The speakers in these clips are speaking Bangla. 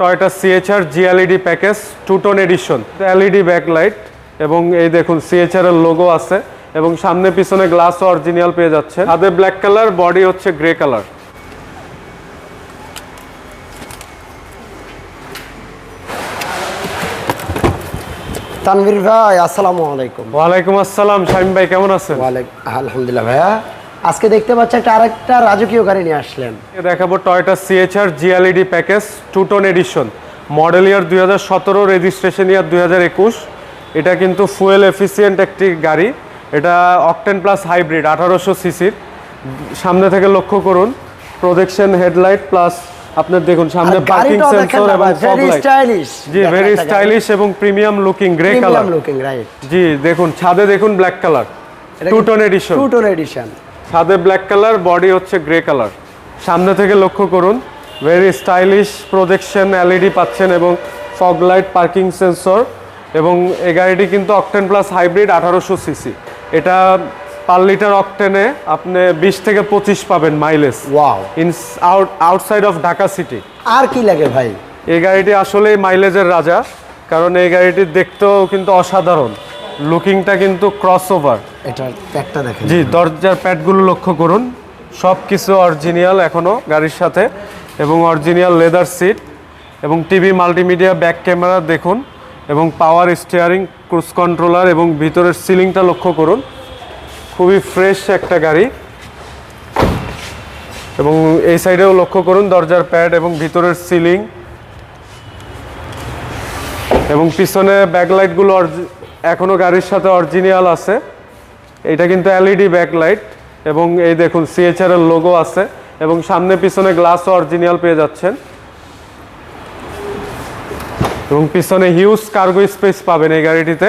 Toyota CHR G LED package two tone edition LED backlight এবং এই দেখুন সিএচআর এর লোগো আছে এবং সামনে পিছনে গ্লাস অরিজিনাল পেয়ে যাচ্ছে হাতে ব্ল্যাক কালার বডি হচ্ছে গ্রে কালার তানভীর ভাই আসসালামু আলাইকুম। ওয়ালাইকুম আসসালাম শামিম ভাই কেমন আছেন? আলহামদুলিল্লাহ ভাইয়া। আজকে দেখতে পাচ্ছি একটা আরেকটা রাজকীয় গাড়ি নিয়ে আসলেন। দেখাবো Toyota CHR G LED package two tone edition model year দুই হাজার সতেরো রেজিস্ট্রেশন ইয়ার দুই হাজার একুশ। এটা কিন্তু ফুয়েল এফিসিয়েন্ট একটি গাড়ি। এটা অকটেন প্লাস হাইব্রিড আঠারোশো সিসির সামনে থেকে লক্ষ্য করুন প্রোজেকশন হেডলাইট প্লাস আপনার দেখুন সামনে পার্কিং সেন্সর এবং ফগ লাইট স্টাইলিশ জি ভেরি স্টাইলিশ এবং premium looking grey colour premium looking right জি দেখুন ছাদে দেখুন black colour two tone edition two tone edition ছাদে ব্ল্যাক কালার বডি হচ্ছে গ্রে কালার সামনে থেকে লক্ষ্য করুন ভেরি স্টাইলিশ প্রজেকশন এলইডি পাচ্ছেন এবং ফগ লাইট পার্কিং সেন্সর এবং এই গাড়িটি কিন্তু অকটেন প্লাস হাইব্রিড আঠারোশো সিসি এটা পার লিটার অকটেনে আপনি বিশ থেকে পঁচিশ পাবেন mileage wow in out outside of Dhaka city আর কি লাগে ভাই? এই গাড়িটি আসলেই মাইলেজের রাজা কারণ এই গাড়িটি দেখতেও কিন্তু অসাধারণ। লুকিংটা কিন্তু ক্রস ওভার জি, দরজার প্যাডগুলো লক্ষ্য করুন। সব কিছু অরিজিনাল এখনও গাড়ির সাথে এবং অরিজিনাল লেদার সিট এবং টিভি, মাল্টিমিডিয়া, ব্যাক ক্যামেরা দেখুন এবং পাওয়ার স্টিয়ারিং, ক্রুজ কন্ট্রোলার এবং ভিতরের সিলিংটা লক্ষ্য করুন। খুবই ফ্রেশ একটা গাড়ি। এবং এই সাইডেও লক্ষ্য করুন, দরজার প্যাড এবং ভিতরের সিলিং। এবং পিছনে ব্যাকলাইটগুলো এখনও গাড়ির সাথে অরিজিনাল আছে। এটা কিন্তু এলইডি ব্যাকলাইট এবং এই দেখুন সিএচআর এর লোগো আছে এবং সামনে পিছনে গ্লাস অরিজিনাল পেয়ে যাচ্ছেন। এবং পিছনে হিউজ কার্গো স্পেস পাবেন এই গাড়িটিতে।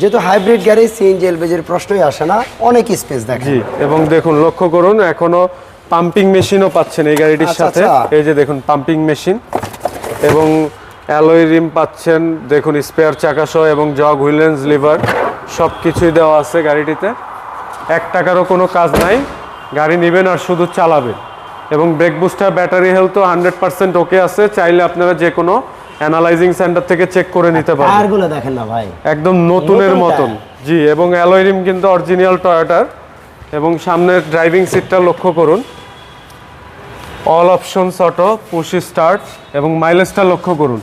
যেহেতু হাইব্রিড গাড়ি সিএনজি এলপিজির প্রশ্নই আসে না অনেক স্পেস দেখেন। জি এবং দেখুন লক্ষ্য করুন এখনও পাম্পিং মেশিনও পাচ্ছেন এই গাড়িটির আচ্ছা, সাথে। আচ্ছা। এই যে দেখুন পাম্পিং মেশিন এবং অ্যালয় রিম পাচ্ছেন দেখুন স্পেয়ার চাকাসহ এবং জগ হুইলেন্স লিভার সব কিছুই দেওয়া আছে গাড়িটিতে। এক টাকারও কোনো কাজ নাই গাড়ি নেবেন আর শুধু চালাবেন। এবং ব্রেক বুস্টার ব্যাটারি হেলথও হান্ড্রেড পার্সেন্ট ওকে আছে চাইলে আপনারা যে কোনো অ্যানালাইজিং সেন্টার থেকে চেক করে নিতে পারেন টায়ারগুলো দেখেন না ভাই। একদম নতুনের মতন। জি এবং অ্যালয় রিম কিন্তু অরিজিনাল টয়োটার এবং সামনের ড্রাইভিং সিটটা লক্ষ্য করুন। All options auto push start এবং মাইলেজটা লক্ষ্য করুন।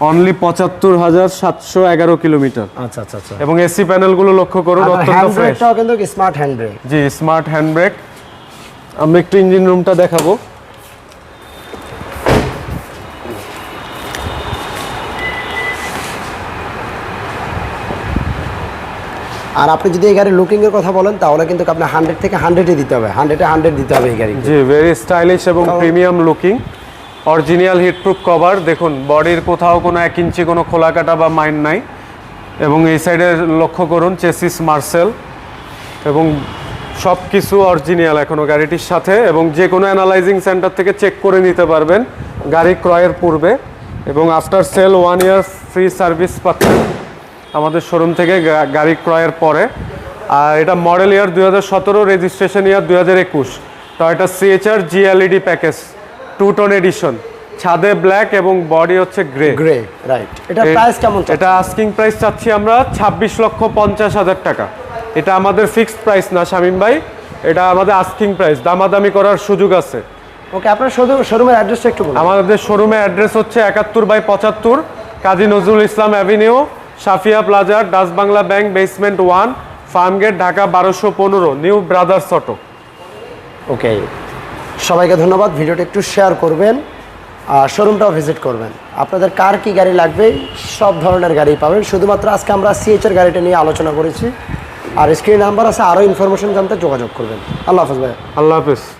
অনলি পঁচাত্তর হাজার সাতশো এগারো কিলোমিটার। আচ্ছা আচ্ছা আচ্ছা। এবং এসি প্যানেলগুলো লক্ষ্য করুন অত্যন্ত ফ্রেশ কিন্তু স্মার্ট হ্যান্ড ব্রেক জি স্মার্ট হ্যান্ড ব্রেক আমরা একটু ইঞ্জিন রুমটা দেখাবো। আর আপনি যদি এই গাড়ির লুকিং এর কথা বলেন তাহলে কিন্তু আপনি হান্ড্রেড থেকে হান্ড্রেডে দিতে হবে। হান্ড্রেডে হান্ড্রেড দিতে হবে এই গাড়ি জি ভেরি স্টাইলিশ এবং premium looking original heatproof cover. দেখুন, বডির কোথাও কোনো এক ইঞ্চি কোনো খোলা কাটা বা মাইন নাই। এবং এই সাইডে লক্ষ্য করুন, চেসিস মার্সেল। এবং সব কিছু অরিজিনাল এখনও গাড়িটির সাথে। এবং যে কোনো অ্যানালাইজিং সেন্টার থেকে চেক করে নিতে পারবেন, গাড়ি ক্রয়ের পূর্বে। এবং after sale one year free service পাচ্ছেন আমাদের শোরুম থেকে গাড়ি ক্রয়ের পরে। আর এটা মডেল ইয়ার দু হাজার সতেরো, রেজিস্ট্রেশন ইয়ার দু হাজার একুশ। Toyota CHR G LED package. Two tone edition ছাদে ব্ল্যাক এবং বডি হচ্ছে গ্রে গ্রে রাইট এটা প্রাইস কেমন এটা আস্কিং প্রাইস চাচ্ছি আমরা ছাব্বিশ লক্ষ পঞ্চাশ হাজার টাকা। এটা আমাদের ফিক্সড প্রাইস না শামিম ভাই। এটা আমাদের আস্কিং প্রাইস দামাদামি করার সুযোগ আছে। ওকে আপনার শোরুমের অ্যাড্রেসটা একটু বলুন। আমাদের শোরুমের অ্যাড্রেস হচ্ছে একাত্তর বাই পঁচাত্তর Kazi Nazrul Islam Avenue Safia Plaza Dutch Bangla Bank basement one Farmgate Dhaka বারোশো পনেরো নিউ ব্রাদার্স অটো ওকে সবাইকে ধন্যবাদ, ভিডিওটা একটু শেয়ার করবেন আর শোরুমটাও ভিজিট করবেন। আপনাদের কার কি গাড়ি লাগবে, সব ধরনের গাড়ি পাবেন। শুধুমাত্র আজকে আমরা সিএচের গাড়িটা নিয়ে আলোচনা করেছি। আর স্ক্রিন নাম্বার আছে, আরও ইনফরমেশন জানতে যোগাযোগ করবেন। আল্লাহ হাফেজ ভাই আল্লাহ হাফেজ।